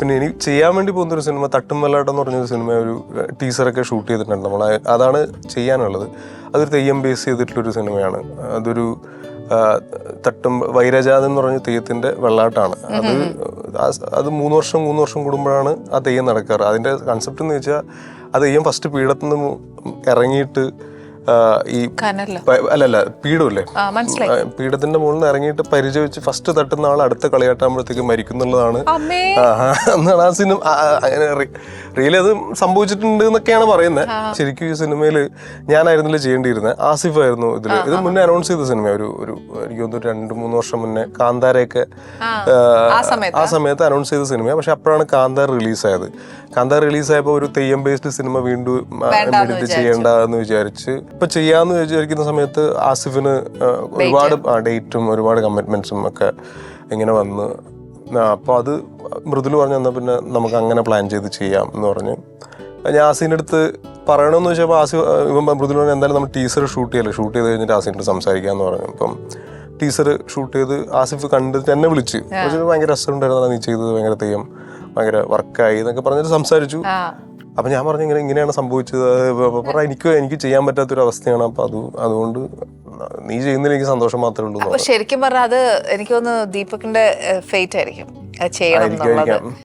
പിന്നെ ഇനി ചെയ്യാൻ വേണ്ടി പോകുന്ന ഒരു സിനിമ തട്ടും വെള്ളാട്ടം എന്ന് പറഞ്ഞൊരു സിനിമ ഒരു ടീസറൊക്കെ ഷൂട്ട് ചെയ്തിട്ടുണ്ട് നമ്മൾ അതാണ് ചെയ്യാനുള്ളത്. അതൊരു തെയ്യം ബേസ് ചെയ്തിട്ടുള്ളൊരു സിനിമയാണ്. അതൊരു തട്ടും വൈരജാതം എന്ന് പറഞ്ഞ തെയ്യത്തിന്റെ വെള്ളാട്ടാണ്. അത് അത് മൂന്ന് വർഷം മൂന്ന് വർഷം കൂടുമ്പോഴാണ് ആ തെയ്യം നടക്കാറ്. അതിന്റെ കൺസെപ്റ്റ് എന്ന് വെച്ചാൽ ആ തെയ്യം ഫസ്റ്റ് പീഠത്തിൽ നിന്ന് ഇറങ്ങിയിട്ട് ഈ അല്ലല്ല പീഠമില്ലേ? പീഡത്തിന്റെ മുകളിൽ നിന്ന് ഇറങ്ങിയിട്ട് പരിചയ വെച്ച് ഫസ്റ്റ് തട്ടുന്ന ആൾ അടുത്ത കളിയാട്ടാകുമ്പോഴത്തേക്ക് മരിക്കുന്നുള്ളതാണ്. എന്നാണ് ആ സിനിമ അങ്ങനെ റിയലി അത് സംഭവിച്ചിട്ടുണ്ട് എന്നൊക്കെയാണ് പറയുന്നത്. ശരിക്കും ഈ സിനിമയിൽ ഞാനായിരുന്നില്ല ചെയ്യേണ്ടിയിരുന്നത് ആസിഫ് ആയിരുന്നു ഇതിൽ ഇത് മുന്നേ അനൗൺസ് ചെയ്ത സിനിമ ഒരു ഒരു എനിക്ക് തോന്നുന്നു രണ്ട് മൂന്ന് വർഷം മുന്നേ കാന്താരയൊക്കെ ആ സമയത്ത്. അനൗൺസ് ചെയ്ത സിനിമ പക്ഷെ അപ്പോഴാണ് കാന്താർ റിലീസായത് കാന്താർ റിലീസായപ്പോൾ ഒരു തെയ്യം ബേസ്ഡ് സിനിമ വീണ്ടും എടുത്ത് ചെയ്യേണ്ട എന്ന് വിചാരിച്ച് ഇപ്പൊ ചെയ്യാന്ന് വിചാരിക്കുന്ന സമയത്ത് ആസിഫിന് ഒരുപാട് ഡേറ്റും ഒരുപാട് കമ്മിറ്റ്മെന്റ്സും ഒക്കെ ഇങ്ങനെ വന്ന് അപ്പോൾ അത് മൃദുൽ പറഞ്ഞു തന്നാൽ പിന്നെ നമുക്ക് അങ്ങനെ പ്ലാൻ ചെയ്ത് ചെയ്യാം എന്ന് പറഞ്ഞ്. ഞാൻ ആസിന്റെ അടുത്ത് പറയണമെന്ന് വെച്ചപ്പോൾ ആസി ഇവൻ മൃദുൽ പറഞ്ഞു എന്തായാലും നമ്മൾ ടീസർ ഷൂട്ട് ചെയ്യല്ലേ ഷൂട്ട് ചെയ്ത് കഴിഞ്ഞിട്ട് ആസിന്റെ അടുത്ത് സംസാരിക്കാമെന്ന് പറഞ്ഞു. അപ്പം ടീസർ ഷൂട്ട് ചെയ്ത് ആസിഫ് കണ്ടിട്ട് എന്നെ വിളിച്ച് ഭയങ്കര രസമുണ്ടായിരുന്നു നീ ചെയ്തത് ഭയങ്കര തെയ്യം ഭയങ്കര വർക്കായി എന്നൊക്കെ പറഞ്ഞിട്ട് സംസാരിച്ചു. അപ്പൊ ഞാൻ പറഞ്ഞു ഇങ്ങനെ ഇങ്ങനെയാണ് സംഭവിച്ചത്. പറ എനിക്ക് എനിക്ക് ചെയ്യാൻ പറ്റാത്തൊരു അവസ്ഥയാണ്. അപ്പം അത് അതുകൊണ്ട് നീ ചെയ്യുന്നതിൽ എനിക്ക് സന്തോഷം മാത്രമേ ഉള്ളൂ ശരിക്കും പറഞ്ഞാൽ അത് എനിക്ക് തോന്നുന്നു ദീപകിന്റെ ഫേറ്റ് ആയിരിക്കും. ചെയ്യണം.